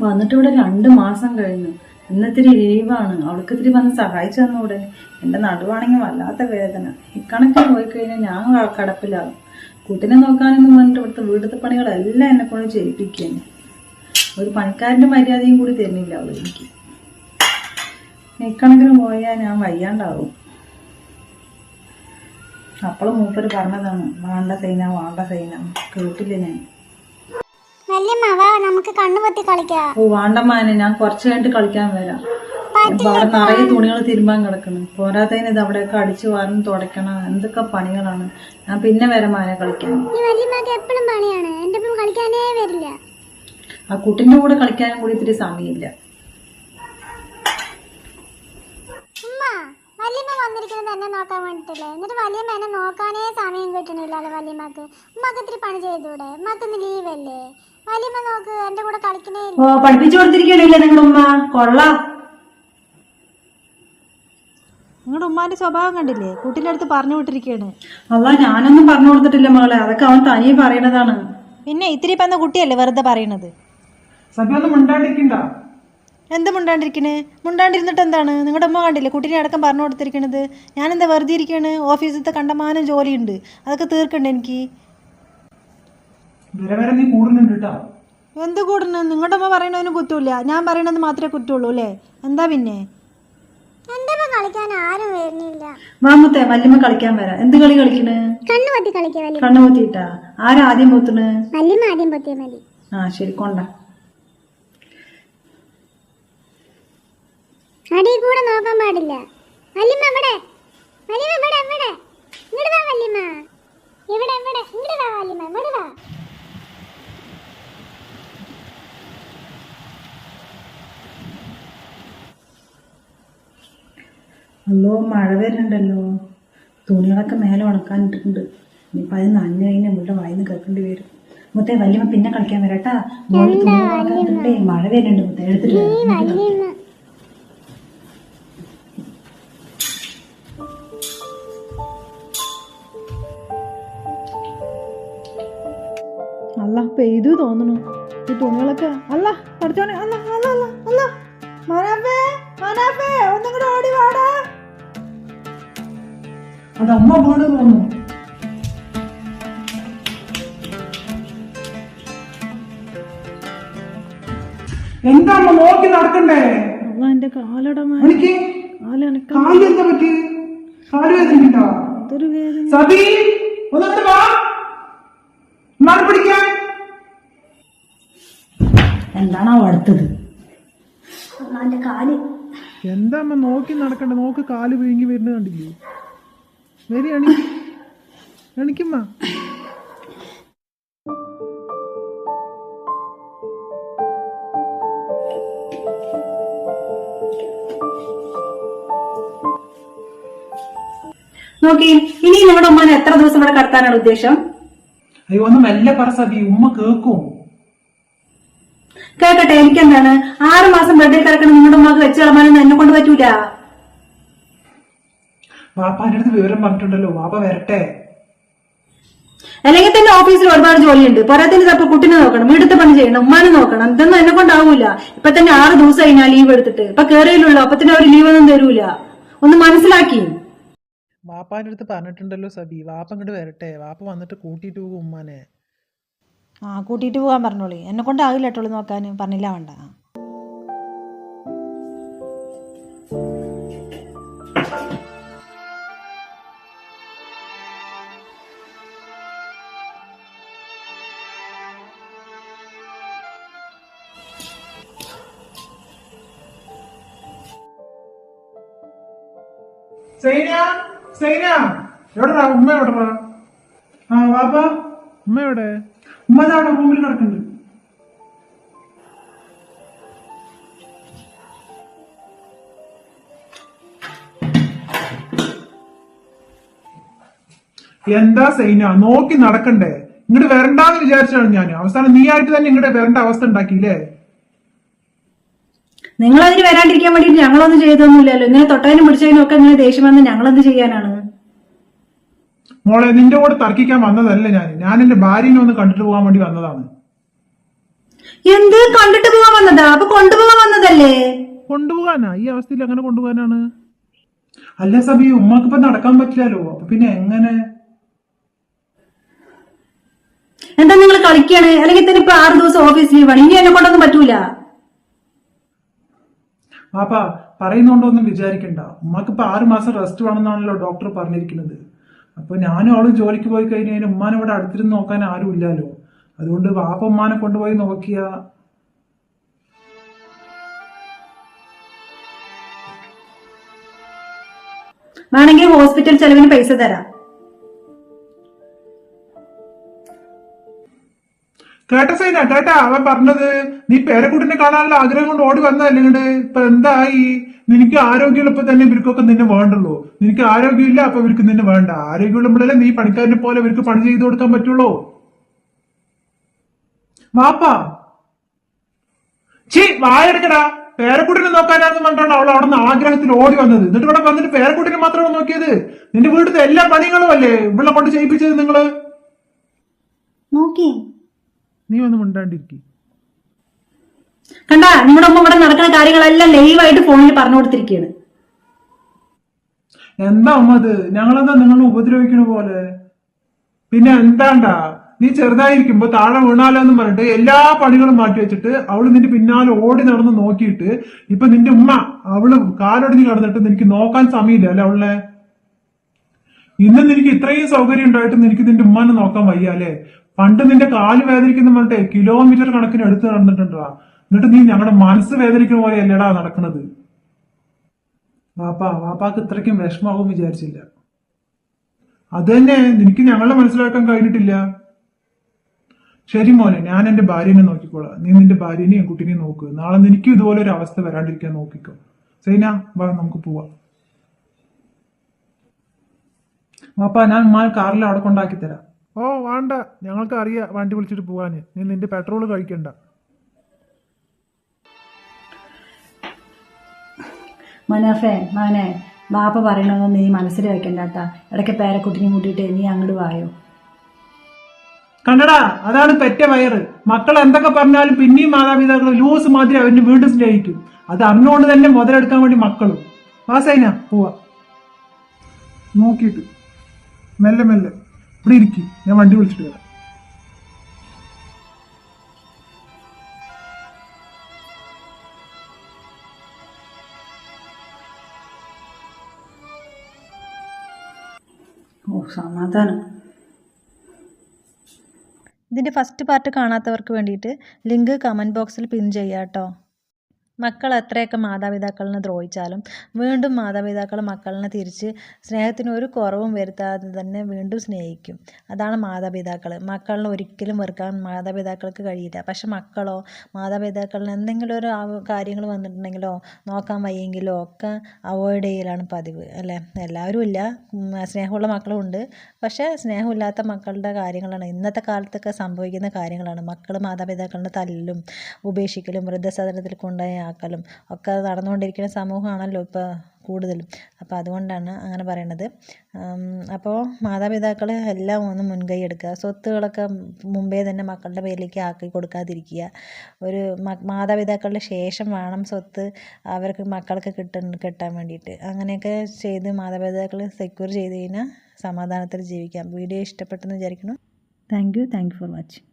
വന്നിട്ട് ഇവിടെ രണ്ട് മാസം കഴിഞ്ഞു. ഇന്നിത്തിരി ലീവാണ്. അവൾക്ക് ഇത്തിരി വന്ന് സഹായിച്ചു തന്നൂടെ എന്റെ നടുവാണെങ്കിൽ വല്ലാത്ത വേദന. ഇക്കണക്കിന് പോയി കഴിഞ്ഞാൽ ഞാൻ കടപ്പിലാകും. കുട്ടിനെ നോക്കാനെന്ന് പറഞ്ഞിട്ട് ഇവിടുത്തെ വീട്ടിലത്തെ പണികളെല്ലാം എന്നെ കൊണ്ട് ചെയ്യിപ്പിക്കുകയാണ്. ഒരു പണിക്കാരന്റെ മര്യാദയും കൂടി തരുന്നില്ല അവൾ എനിക്ക്. ഇക്കണക്കിന് പോയാൽ ഞാൻ വയ്യാണ്ടാവും. അപ്പോൾ മൂപ്പര് പറഞ്ഞതാണ് വേണ്ട സൈന വേണ്ട സൈന. കേട്ടില്ല ഞാൻ? വല്യമ്മ വാ നമുക്ക് കണ്ണുപൊത്തി കളിക്കാം. ഓ വാണ്ടമ്മാനെ ഞാൻ കുറച്ച് കഴിഞ്ഞിട്ട് കളിക്കാൻ വരാം. അവിടെ നിറയെ തുണികൾ തിരുമ്പാൻ കിടക്കണം പോരാത്തതിന് ഇത് അവിടെയൊക്കെ അടിച്ചു വാരണം തുടയ്ക്കണം എന്തൊക്കെ പണികളാണ്. ഞാൻ പിന്നെ വരാം മാനെ കളിക്കാൻ. എപ്പോഴും പണിയാണ്. എന്റെ കളിക്കാനേ വരില്ല. ആ കുട്ടിന്റെ കൂടെ കളിക്കാനും കൂടി ഇത്തിരി സമയമില്ല. വല്യമ്മ വന്നിരിക്കുന്നത് എന്നെ നോക്കാൻ വേണ്ടിട്ടല്ലേ? എന്നിട്ട് വല്യമ്മ എന്നെ നോക്കാനേ സമയം കിട്ടണില്ലല്ലോ വല്യമ്മക്ക്. ഉമ്മക്ക് ഇത്തിരി പണി ചെയ്തൂടെ ഉമ്മക്ക് ലീവല്ലേ വല്യമ്മ നോക്ക് എന്റെ കൂടെ കളിക്കണേ ഓ പഠിപ്പിച്ചു കൊടുത്തിരിക്കണില്ലേ നിങ്ങളുടെ ഉമ്മ? കൊള്ളാം. നിങ്ങളുടെ ഉമ്മാന്റെ സ്വഭാവം കണ്ടില്ലേ? കുട്ടിന്റെ അടുത്ത് പറഞ്ഞു വിട്ടിരിക്കുകയാണ്. അല്ല ഞാനൊന്നും പറഞ്ഞു കൊടുത്തിട്ടില്ല മകളെ. അതൊക്കെ അവൻ തനിയെ പറയണതാണ്. പിന്നെ ഇത്തിരി പന്ന കുട്ടിയല്ലേ വെറുതെ പറയണത്? സഭ ഒന്നും മിണ്ടാണ്ടിരിക്കണ്ട. എന്ത് മുണ്ടാണ്ടിരിക്കണേ? മുണ്ടാണ്ടിരുന്നിട്ട് എന്താണ്? നിങ്ങളുടെ ഉമ്മ കണ്ടില്ലേ? കുട്ടീനെ അടക്കം പറഞ്ഞു കൊടുത്തിരിക്കണത്. ഞാനെന്താ വെറുതെ ഇരിക്കുകയാണ് ഓഫീസിലത്തെ കണ്ടമാനം ജോലിയുണ്ട്. അതൊക്കെ തീർക്കണ്ടേ എനിക്ക്? നീ കൂടുന്നുണ്ട് കേട്ടോ എന്ത് കൂടുന്നു? നിങ്ങളുടെ അമ്മ പറയണതിന് കുറ്റമില്ല. ഞാൻ പറയണത് മാത്രമേ കുറ്റമുള്ളൂ അല്ലേ? എന്താ പിന്നെ? എന്റെ കളിക്കാൻ ആരും വരുന്നില്ല. മാമത്തെ വല്യമ്മ കളിക്കാൻ വരാം. എന്ത് കളി കളിക്കണ്? കണ്ണു ആദ്യം പൊത്തണ് വല്യമ്മ ആദ്യം പൊത്തിയാൽ മതി. ആ ശരി കൊണ്ട. അടി കൂടെ നോക്കാൻ പാടില്ല. വല്യമ്മ ഇവിടെ വല്യമ്മ ഇവിടെ ഇവിടെ ഇങ്ങോട്ട് വാ വല്യമ്മ. ഇവിടെ ഇവിടെ. ഇങ്ങോട്ട് വാ വല്യമ്മ. ഇവിടെ വാ. അല്ലോ മഴ വരുന്നുണ്ടല്ലോ. തുണികളൊക്കെ മേലെ ഉണക്കാനിട്ടിട്ടുണ്ട് ഇനിയിപ്പോൾ അത് നനഞ്ഞു കഴിഞ്ഞാൽ ഇവിടെ വായിന്ന് കേൾക്കേണ്ടി വരും. മുത്തേ വല്യമ്മ പിന്നെ കളിക്കാൻ വരാട്ടാ മോൾ തുണി ഉണക്കാനിട്ടിട്ടേ മഴ വരുന്നുണ്ട് മുത്തേ. എടുത്തിട്ട് അല്ല പെയ്തു തോന്നണു. ഈ തുണികളൊക്കെ അല്ല പഠിച്ചോനെ അല്ല അല്ല അല്ല അല്ല. മനാഫേ മനാഫേ ഒന്നും അത് അമ്മ വീണ് തോന്നുന്നു. എന്താ അമ്മ നോക്കി നടക്കണ്ടേ? എന്റെ എനിക്ക് കാലിൽ എന്താ പറ്റി? കാൽ ഒന്നിട്ട് വാ. പിടിക്കാൻ. എന്താണോ അടുത്തത്? എന്താ അമ്മ നോക്കി നടക്കണ്ട? നോക്ക് കാൽ വീങ്ങി വരുന്നത് കണ്ടില്ലേ? വരി എണീക്ക്. എണിക്കുമ്മ നോക്കി ഇനി നിങ്ങളുടെ ഉമ്മാനെ എത്ര ദിവസം ഇവിടെ കടത്താനാണ് ഉദ്ദേശം? അയ്യോ ഒന്ന് മെല്ലെ പറ സബി ഉമ്മ കേക്കും കേക്കട്ടെ എനിക്കെന്താണ്? ആറുമാസം ബെഡിൽ കിടക്കണം നിങ്ങളുടെ ഉമ്മക്ക് വെച്ച് കളമാനൊന്നും എന്നെ കൊണ്ട് പറ്റൂല. വാപ്പാന്റെ അടുത്ത് വിവരം പറഞ്ഞിട്ടുണ്ടല്ലോ. വാപ്പ വരട്ടെ. അല്ലെങ്കിൽ തന്നെ ഓഫീസിൽ ഒരുപാട് ജോലിയുണ്ട്. പോരാത്തിന് തപ്പ കുട്ടിനെ നോക്കണം വീടത്തെ പണി ചെയ്യണം ഉമ്മാനെ നോക്കണം. ഇതൊന്നും എന്നെ കൊണ്ടാവൂല. ഇപ്പൊ തന്നെ ആറ് ദിവസം കഴിഞ്ഞാൽ ലീവ് എടുത്തിട്ട്. ഇപ്പൊ കേറിയില്ലല്ലോ അപ്പൊ തന്നെ അവർ ലീവ് ഒന്നും തരൂല. ഒന്ന് മനസ്സിലാക്കി. വാപ്പാന്റെ അടുത്ത് പറഞ്ഞിട്ടുണ്ടല്ലോ സബി. വാപ്പ ഇങ്ങോട്ട് വരട്ടെ. വാപ്പ വന്നിട്ട് കൂട്ടിയിട്ട് പോകും ഉമ്മാനെ. ആ കൂട്ടിയിട്ട് പോകാൻ പറഞ്ഞോളി. എന്നെ കൊണ്ടാകില്ല കേട്ടോളൂ നോക്കാൻ പറഞ്ഞില്ല വേണ്ട. സൈന സൈന. എവിടെടാ? ഉമ്മ എവിടെടാ? ആ വാപ്പ. ഉമ്മ എവിടെ? ഉമ്മ അവിടെ റൂമിൽ കിടക്കുന്നുണ്ട്. എന്താ സൈന? നോക്കി നടക്കണ്ടേ. ഇങ്ങോട്ട് വരണ്ടാന്ന് വിചാരിച്ചാണ് ഞാൻ അവസാനം നീ ആയിട്ട് തന്നെ ഇങ്ങോട്ട് വരേണ്ട അവസ്ഥ ഉണ്ടാക്കിയില്ലേ? നിങ്ങൾ അതിന് വരാണ്ടിരിക്കാൻ വേണ്ടിയിട്ട് ഞങ്ങളൊന്നും ചെയ്തൊന്നുമില്ലല്ലോ. ഇങ്ങനെ തൊട്ടതിനും പിടിച്ചതിനും ഒക്കെ ഇങ്ങനെ ദേഷ്യം വന്ന് ഞങ്ങളെന്ത് ചെയ്യാനാണ്? മോളെ നിന്റെ കൂടെ തർക്കിക്കാൻ വന്നതല്ല ഞാൻ. ഞാൻ എന്റെ ഭാര്യനെ ഒന്ന് കണ്ടിട്ട് പോകാൻ വേണ്ടി വന്നതാണ്. എന്ത് കണ്ടിട്ട് പോകാൻ വന്നതാ? അപ്പൊ കൊണ്ടുപോകാൻ വന്നതല്ലേ? കൊണ്ടുപോകാനാ? ഈ അവസ്ഥയിൽ എങ്ങനെ കൊണ്ടുപോകാനാണ്? അല്ല സബി ഉമ്മക്ക് ഇപ്പൊ നടക്കാൻ പറ്റില്ലല്ലോ. അപ്പൊ പിന്നെ എങ്ങനെ? എന്താ നിങ്ങൾ കളിക്കാണ്? അല്ലെങ്കിൽ തന്നെ ഇപ്പൊ ആറ് ദിവസം ഓഫീസ് ലീവാണ് ഇനി എന്നെ കൊണ്ടൊന്നും പറ്റൂല. പാപ്പ പറയുന്നുണ്ടോന്നും വിചാരിക്കണ്ട. ഉമ്മക്ക് ഇപ്പൊ ആറ് മാസം റെസ്റ്റ് വേണമെന്നാണല്ലോ ഡോക്ടർ പറഞ്ഞിരിക്കുന്നത്. അപ്പൊ ഞാനും അവളും ജോലിക്ക് പോയി കഴിഞ്ഞാൽ ഉമ്മാനെ ഇവിടെ അടുത്തിരുന്ന് നോക്കാൻ ആരും ഇല്ലല്ലോ അതുകൊണ്ട് വാപ്പ ഉമ്മാനെ കൊണ്ടുപോയി നോക്കിയ. വേണമെങ്കിൽ ഹോസ്പിറ്റൽ ചെലവിന് പൈസ തരാം. കേട്ട സൈന കേട്ടാ അവൻ പറഞ്ഞത് നീ പേരക്കുട്ടിനെ കാണാനുള്ള ആഗ്രഹം കൊണ്ട് ഓടി വന്നതല്ലേ ഇങ്ങോട്ട് ഇപ്പൊ എന്തായി? നിനക്ക് ആരോഗ്യമുള്ളപ്പോ തന്നെ ഇവർക്കൊക്കെ നിന്നെ വേണ്ടുള്ളൂ. നിനക്ക് ആരോഗ്യമില്ല അപ്പൊ ഇവർക്ക് നിന്നെ വേണ്ട. ആരോഗ്യമുള്ളപ്പോഴല്ലേ നീ പണിക്കാരനെ പോലെ ഇവർക്ക് പണി ചെയ്തു കൊടുക്കാൻ പറ്റുള്ളൂ? വാപ്പാ. ചീ വായെടുക്കടാ. പേരക്കുട്ടിനെ നോക്കാനാണെന്ന് പറഞ്ഞാണ് അവൾ അവിടെ നിന്ന് ആഗ്രഹത്തിൽ ഓടി വന്നത്. എന്നിട്ട് ഇവിടെ വന്നിട്ട് പേരക്കുട്ടിനെ മാത്രമാണ് നോക്കിയത്. നിന്റെ വീട്ടിലത്തെ എല്ലാ പണികളും അല്ലേ ഇവിടെ കൊണ്ട് ചെയ്യിപ്പിച്ചത് നിങ്ങൾ? നോക്കി. നീ ഒന്ന് മിണ്ടാണ്ടിരിക്കും. കണ്ടാ നിങ്ങളുടെ അമ്മ ഇവിടെ നടക്കുന്ന കാര്യങ്ങളെല്ലാം ലൈവായിട്ട് ഫോണിൽ പറഞ്ഞു കൊടുത്തിരിക്കുകയാണ് എന്താ അമ്മ അത്? ഞങ്ങളെന്താ നിങ്ങളെ ഉപദ്രവിക്കണ പോലെ? പിന്നെ എന്താണ്ടാ? നീ ചെറുതായിരിക്കുമ്പോ താഴെ വീണാലോ എന്ന് പറഞ്ഞിട്ട് എല്ലാ പണികളും മാറ്റി വെച്ചിട്ട് അവൾ നിന്റെ പിന്നാലെ ഓടി നടന്ന് നോക്കിയിട്ട് ഇപ്പൊ നിന്റെ ഉമ്മ അവൾ കാലൊടിഞ്ഞ് കടന്നിട്ട് നിനക്ക് നോക്കാൻ സമയമില്ല അല്ലെ അവളെ? ഇന്ന് നിനക്ക് ഇത്രയും സൗകര്യം ഉണ്ടായിട്ട് നിനക്ക് നിന്റെ ഉമ്മാനെ നോക്കാൻ വയ്യ അല്ലെ? പണ്ട് നിന്റെ കാൽ വേദനിക്കുന്ന പറഞ്ഞിട്ട് കിലോമീറ്റർ കണക്കിന് എടുത്ത് നടന്നിട്ടുണ്ടാ. എന്നിട്ട് നീ ഞങ്ങളുടെ മനസ്സ് വേദനിക്കുന്ന പോലെ അല്ലേടാ നടക്കണത്. വാപ്പാ വാപ്പാക്ക് ഇത്രയ്ക്കും വിഷമാകും വിചാരിച്ചില്ല. അത് തന്നെ നിനക്ക് ഞങ്ങളെ മനസ്സിലാക്കാൻ കഴിഞ്ഞിട്ടില്ല. ശരി മോനെ ഞാൻ എന്റെ ഭാര്യനെ നോക്കിക്കോളാം. നീ നിന്റെ ഭാര്യനെയും കുട്ടീനെയും നോക്ക്. നാളെ നിനക്ക് ഇതുപോലെ ഒരു അവസ്ഥ വരാണ്ടിരിക്കാൻ നോക്കിക്കോ. സൈന വാ നമുക്ക് പോവാം. വാപ്പാ ഞാൻ മാൽ കാറിൽ അവിടെ കൊണ്ടാക്കി തരാം. ഓ വേണ്ട. ഞങ്ങൾക്ക് അറിയാം വണ്ടി വിളിച്ചിട്ട് പോവാന് നീ നിന്റെ പെട്രോൾ കഴിക്കണ്ട. മനോഫേ മാനെ ബാപ്പ പറയണമെന്ന് നീ മനസ്സിൽ വെക്കണ്ട കേട്ടാ ഇടയ്ക്ക് പേരക്കുട്ടിനെ കൂട്ടിയിട്ട് നീ അങ്ങോട്ട് വായോ. കണ്ടടാ അതാണ് പെറ്റ വയറ്. മക്കൾ എന്തൊക്കെ പറഞ്ഞാലും പിന്നെയും മാതാപിതാക്കൾ ലൂസ് മാതിരി അവന് വീണ്ടും സ്നേഹിക്കും. അത് അറിഞ്ഞുകൊണ്ട് തന്നെ മുതലെടുക്കാൻ വേണ്ടി മക്കളും. വാസൈന പോവാ. നോക്കിയിട്ട്. മെല്ലെ മെല്ലെ. ഇവിടെ ഇരിക്കും. ഞാൻ വണ്ടി വിളിച്ചിട്ട് വരാം. ഓ സമാധാനം. ഇതിന്റെ ഫസ്റ്റ് പാർട്ട് കാണാത്തവർക്ക് വേണ്ടിയിട്ട് ലിങ്ക് കമന്റ് ബോക്സിൽ പിൻ ചെയ്യാം കേട്ടോ മക്കൾ എത്രയൊക്കെ മാതാപിതാക്കളിനെ ദ്രോഹിച്ചാലും വീണ്ടും മാതാപിതാക്കൾ മക്കളിനെ തിരിച്ച് സ്നേഹത്തിന് ഒരു കുറവും വരുത്താതെ തന്നെ വീണ്ടും സ്നേഹിക്കും. അതാണ് മാതാപിതാക്കൾ മക്കളിനെ ഒരിക്കലും വെറുക്കാൻ മാതാപിതാക്കൾക്ക് കഴിയില്ല. പക്ഷെ മക്കളോ മാതാപിതാക്കളിന് എന്തെങ്കിലും ഒരു കാര്യങ്ങൾ വന്നിട്ടുണ്ടെങ്കിലോ നോക്കാൻ വയ്യെങ്കിലോ ഒക്കെ അവോയ്ഡ് ചെയ്യലാണ് പതിവ് അല്ലേ? എല്ലാവരും ഇല്ല. സ്നേഹമുള്ള മക്കളും ഉണ്ട്. പക്ഷേ സ്നേഹമില്ലാത്ത മക്കളുടെ കാര്യങ്ങളാണ് ഇന്നത്തെ കാലത്തൊക്കെ സംഭവിക്കുന്ന കാര്യങ്ങളാണ്. മക്കൾ മാതാപിതാക്കളുടെ തല്ലിലും ഉപേക്ഷിക്കലും വൃദ്ധസദനത്തിൽ കൊണ്ടുപോയി ആക്കലും ഒക്കെ നടന്നുകൊണ്ടിരിക്കുന്ന സമൂഹമാണല്ലോ ഇപ്പോൾ കൂടുതലും. അപ്പോൾ അതുകൊണ്ടാണ് അങ്ങനെ പറയണത്. അപ്പോൾ മാതാപിതാക്കൾ എല്ലാം ഒന്ന് മുൻകൈ എടുക്കുക. സ്വത്തുകളൊക്കെ മുമ്പേ തന്നെ മക്കളുടെ പേരിലേക്ക് ആക്കി കൊടുക്കാതിരിക്കുക. ഒരു മാതാപിതാക്കളുടെ ശേഷം വേണം സ്വത്ത് അവർക്ക് മക്കൾക്ക് കിട്ടാൻ കിട്ടാൻ വേണ്ടിയിട്ട്. അങ്ങനെയൊക്കെ ചെയ്ത് മാതാപിതാക്കൾ സെക്യൂർ ചെയ്ത് കഴിഞ്ഞാൽ സമാധാനത്തിൽ ജീവിക്കാം. വീഡിയോ ഇഷ്ടപ്പെട്ടെന്ന് വിചാരിക്കുന്നു. Thank you thank you for watching